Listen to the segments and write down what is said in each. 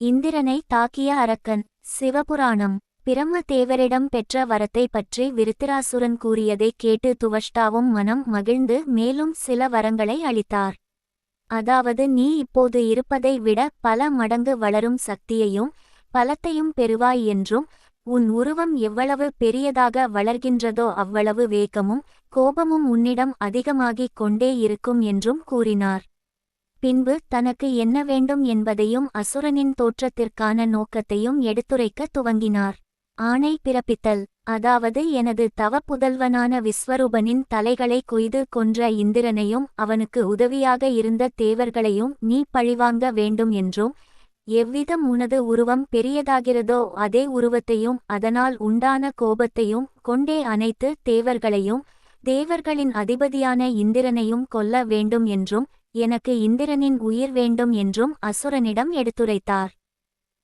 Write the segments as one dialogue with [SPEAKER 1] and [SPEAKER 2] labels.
[SPEAKER 1] இந்திரனை தாக்கிய அரக்கன் சிவபுராணம். பிரம்ம தேவரிடம் பெற்ற வரத்தை பற்றி விருத்திராசுரன் கூறியதைக் கேட்டு துவஷ்டாவும் மனம் மகிழ்ந்து மேலும் சில வரங்களை அளித்தார். அதாவது நீ இப்போது இருப்பதை விட பல மடங்கு வளரும் சக்தியையும் பலத்தையும் பெறுவாய் என்றும் உன் உருவம் எவ்வளவு பெரியதாக வளர்கின்றதோ அவ்வளவு வேகமும் கோபமும் உன்னிடம் அதிகமாகிக் கொண்டே இருக்கும் என்றும் கூறினார். பின்பு தனக்கு என்ன வேண்டும் என்பதையும் அசுரனின் தோற்றத்திற்கான நோக்கத்தையும் எடுத்துரைக்க துவங்கினார். ஆணை பிறப்பித்தல் அதாவது எனது தவப்புதல்வனான விஸ்வரூபனின் தலைகளை கொய்து கொன்ற இந்திரனையும் அவனுக்கு உதவியாக இருந்த தேவர்களையும் நீ பழிவாங்க வேண்டும் என்றும் எவ்விதம் உனது உருவம் பெரியதாகிறதோ அதே உருவத்தையும் அதனால் உண்டான கோபத்தையும் கொண்டே அனைத்து தேவர்களையும் தேவர்களின் அதிபதியான இந்திரனையும் கொல்ல வேண்டும் என்றும் எனக்கு இந்திரனின் உயிர் வேண்டும் என்றும் அசுரனிடம் எடுத்துரைத்தார்.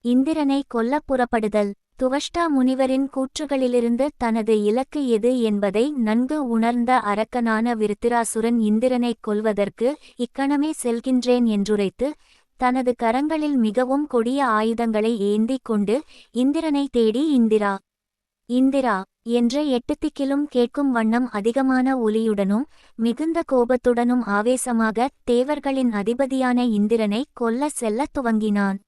[SPEAKER 1] இந்திரனை கொல்லப் புறப்படுதல். துவஷ்டா முனிவரின் கூற்றுகளிலிருந்து தனது இலக்கு எது என்பதை நன்கு உணர்ந்த அரக்கனான விருத்திராசுரன் இந்திரனைக் கொல்வதற்கு இக்கணமே செல்கின்றேன் என்றுரைத்து தனது கரங்களில் மிகவும் கொடிய ஆயுதங்களை ஏந்திக் கொண்டு இந்திரனை தேடி இந்திரா இந்திரா என்ற எட்டுத்திக்கிலும் கேட்கும் வண்ணம் அதிகமான ஒலியுடனும் மிகுந்த கோபத்துடனும் ஆவேசமாக தேவர்களின் அதிபதியான இந்திரனை கொல்ல செல்லத் துவங்கினான்.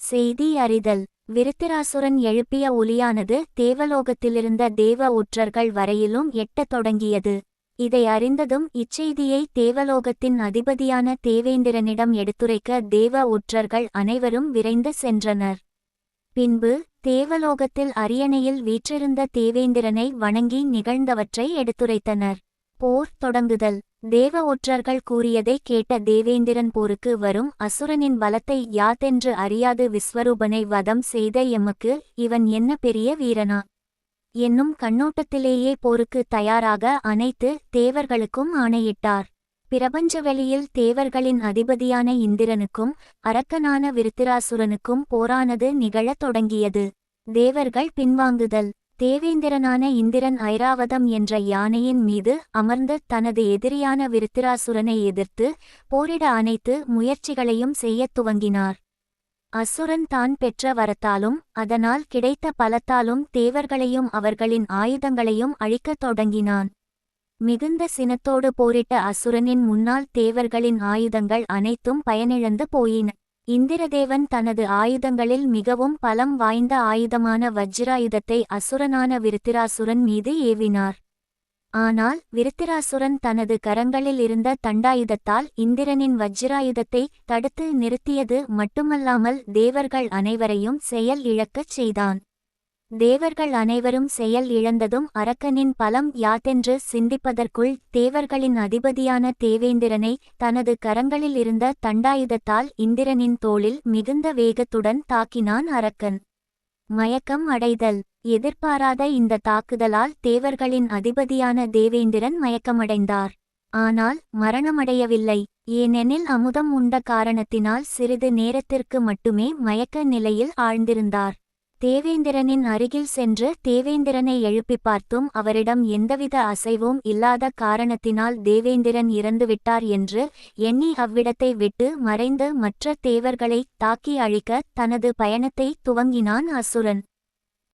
[SPEAKER 1] செய்தி அறிதல். விருத்திராசுரன் எழுப்பிய ஒலியானது தேவலோகத்திலிருந்த தேவ ஒற்றர்கள் வரையிலும் எட்டத் தொடங்கியது. இதை அறிந்ததும் இச்செய்தியை தேவலோகத்தின் அதிபதியான தேவேந்திரனிடம் எடுத்துரைக்க தேவ ஒற்றர்கள் அனைவரும் விரைந்து சென்றனர். பின்பு தேவலோகத்தில் அரியணையில் வீற்றிருந்த தேவேந்திரனை வணங்கி நிகழ்ந்தவற்றை எடுத்துரைத்தனர். போர் தொடங்குதல். தேவ ஒற்றர்கள் கூறியதை கேட்ட தேவேந்திரன் போருக்கு வரும் அசுரனின் பலத்தை யாதென்று அறியாது விஸ்வரூபனை வதம் செய்த எமக்கு இவன் என்ன பெரிய வீரனா? என்னும் கண்ணோட்டத்திலேயே போருக்கு தயாராக அனைத்து தேவர்களுக்கும் ஆணையிட்டார். பிரபஞ்சவெளியில் தேவர்களின் அதிபதியான இந்திரனுக்கும் அரக்கனான விருத்திராசுரனுக்கும் போரானது நிகழத் தொடங்கியது. தேவர்கள் பின்வாங்குதல். தேவேந்திரனான இந்திரன் ஐராவதம் என்ற யானையின் மீது அமர்ந்து தனது எதிரியான விருத்திராசுரனை எதிர்த்து போரிட அனைத்து முயற்சிகளையும் செய்யத் துவங்கினார். அசுரன் தான் பெற்ற வரத்தாலும் அதனால் கிடைத்த பலத்தாலும் தேவர்களையும் அவர்களின் ஆயுதங்களையும் அழிக்கத் தொடங்கினான். மிகுந்த சினத்தோடு போரிட்ட அசுரனின் முன்னால் தேவர்களின் ஆயுதங்கள் அனைத்தும் பயனிழந்து போயின. இந்திரதேவன் தனது ஆயுதங்களில் மிகவும் பலம் வாய்ந்த ஆயுதமான வஜ்ராயுதத்தை அசுரனான விருத்திராசுரன் மீது ஏவினார். ஆனால் விருத்திராசுரன் தனது கரங்களில் இருந்த தண்டாயுதத்தால் இந்திரனின் வஜ்ராயுதத்தை தடுத்து நிறுத்தியது மட்டுமல்லாமல் தேவர்கள் அனைவரையும் செயல் இழக்கச் செய்தான். தேவர்கள் அனைவரும் செயல் இழந்ததும் அரக்கனின் பலம் யாதென்று சிந்திப்பதற்குள் தேவர்களின் அதிபதியான தேவேந்திரனை தனது கரங்களில் இருந்த தண்டாயுதத்தால் இந்திரனின் தோளில் மிகுந்த வேகத்துடன் தாக்கினான் அரக்கன். மயக்கம் அடைதல். எதிர்பாராத இந்த தாக்குதலால் தேவர்களின் அதிபதியான தேவேந்திரன் மயக்கமடைந்தார். ஆனால் மரணமடையவில்லை. ஏனெனில் அமுதம் உண்ட காரணத்தினால் சிறிது நேரத்திற்கு மட்டுமே மயக்க நிலையில் ஆழ்ந்திருந்தார். தேவேந்திரனின் அருகில் சென்று தேவேந்திரனை எழுப்பி பார்த்தும் அவரிடம் எந்தவித அசைவும் இல்லாத காரணத்தினால் தேவேந்திரன் இறந்துவிட்டார் என்று எண்ணி அவ்விடத்தை விட்டு மறைந்து மற்ற தேவர்களை தாக்கி அழிக்க தனது பயணத்தை துவங்கினான் அசுரன்.